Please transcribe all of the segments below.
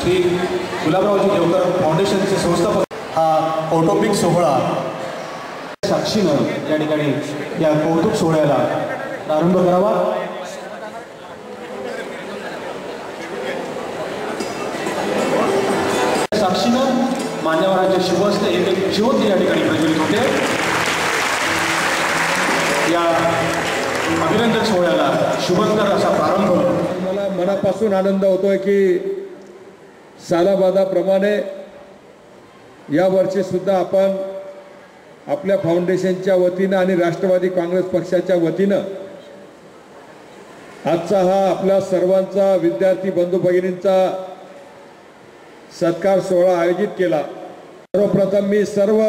श्री गुलाबरावजी देवकर फाउंडेशनचे संस्थापक. हा कौटुंबिक सोहळा साक्षीनं या ठिकाणी या कौतुक सोहळ्याला प्रारंभ करावा. साक्षीनं मान्यवरांच्या शुभ हस्ते एक एक ज्योत या ठिकाणी प्रज्वलित होते. या अभिनंदन सोहळ्याला शुभंकर असा प्रारंभ. मला मनापासून आनंद होतोय की सालाबादाप्रमाणे यावर्षीसुद्धा आपण आपल्या फाउंडेशनच्या वतीनं आणि राष्ट्रवादी काँग्रेस पक्षाच्या वतीनं आजचा हा आपल्या सर्वांचा विद्यार्थी बंधू भगिनींचा सत्कार सोहळा आयोजित केला. सर्वप्रथम मी सर्व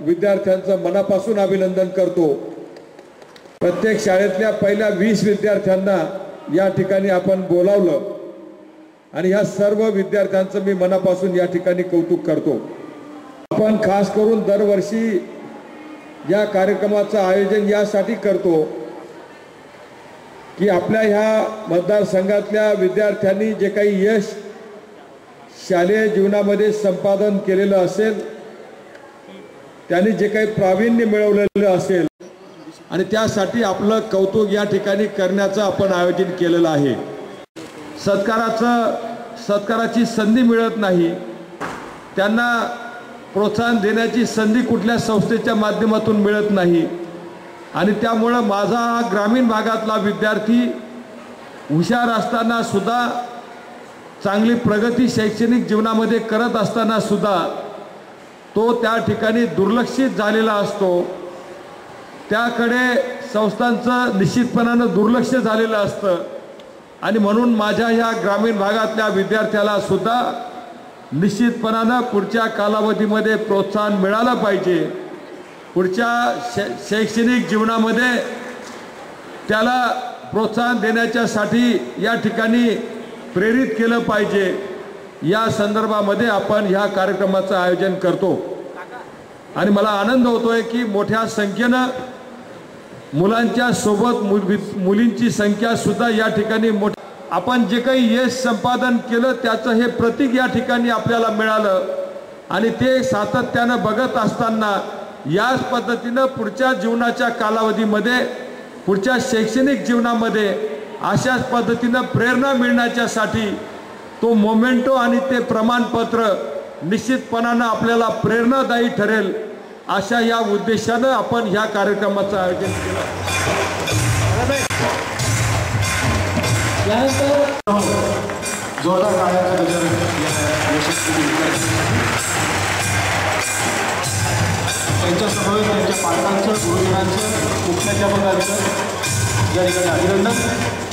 विद्यार्थ्यांचं मनापासून अभिनंदन करतो. प्रत्येक शाळेतल्या पहिल्या वीस विद्यार्थ्यांना या ठिकाणी आपण बोलावलं. आणि ह्या सर्व विद्यार्थ्यांचं मी मनापासून या ठिकाणी कौतुक करतो. आपण खास करून दरवर्षी या कार्यक्रमाचं आयोजन यासाठी करतो की आपल्या ह्या मतदारसंघातल्या विद्यार्थ्यांनी जे काही यश शालेय जीवनामध्ये संपादन केलेलं असेल त्यांनी जे काही प्रावीण्य मिळवलेलं असेल आणि त्यासाठी आपलं कौतुक या ठिकाणी करण्याचं आपण आयोजन केलेलं आहे. सत्काराचं सत्काराची संधी मिळत नाही. त्यांना प्रोत्साहन देण्याची संधी कुठल्या संस्थेच्या माध्यमातून मिळत नाही. आणि त्यामुळं माझा हा ग्रामीण भागातला विद्यार्थी हुशार असताना सुद्धा चांगली प्रगती शैक्षणिक जीवनामध्ये करत असताना सुद्धा तो त्या ठिकाणी दुर्लक्षित झालेला असतो. त्याकडे संस्थांचं निश्चितपणानं दुर्लक्ष झालेलं असतं. आणि म्हणून माझ्या ह्या ग्रामीण भागातल्या विद्यार्थ्याला सुद्धा निश्चितपणानं पुढच्या कालावधीमध्ये प्रोत्साहन मिळालं पाहिजे. पुढच्या शै शैक्षणिक जीवनामध्ये त्याला प्रोत्साहन देण्याच्यासाठी या ठिकाणी प्रेरित केलं पाहिजे. या संदर्भामध्ये आपण ह्या कार्यक्रमाचं आयोजन करतो. आणि मला आनंद होतोय की मोठ्या संख्येनं मुलांच्या सोबत मुलींची संख्या सुद्धा या ठिकाणी मोठी आपण जे काही यश संपादन केलं त्याचं हे प्रतीक या ठिकाणी आपल्याला मिळालं. आणि ते सातत्यानं बघत असताना याच पद्धतीनं पुढच्या जीवनाच्या कालावधीमध्ये पुढच्या शैक्षणिक जीवनामध्ये अशाच पद्धतीनं प्रेरणा मिळण्याच्यासाठी तो मोमेंटो आणि ते प्रमाणपत्र निश्चितपणानं आपल्याला प्रेरणादायी ठरेल. अशा या उद्देशानं आपण ह्या कार्यक्रमाचं आयोजन केलं. जोरदार टाळ्यांचा गजर या त्यांच्या पालकांचं गुरुजनांचं मुख्याध्यापकांचं या ठिकाणी अभिनंदन.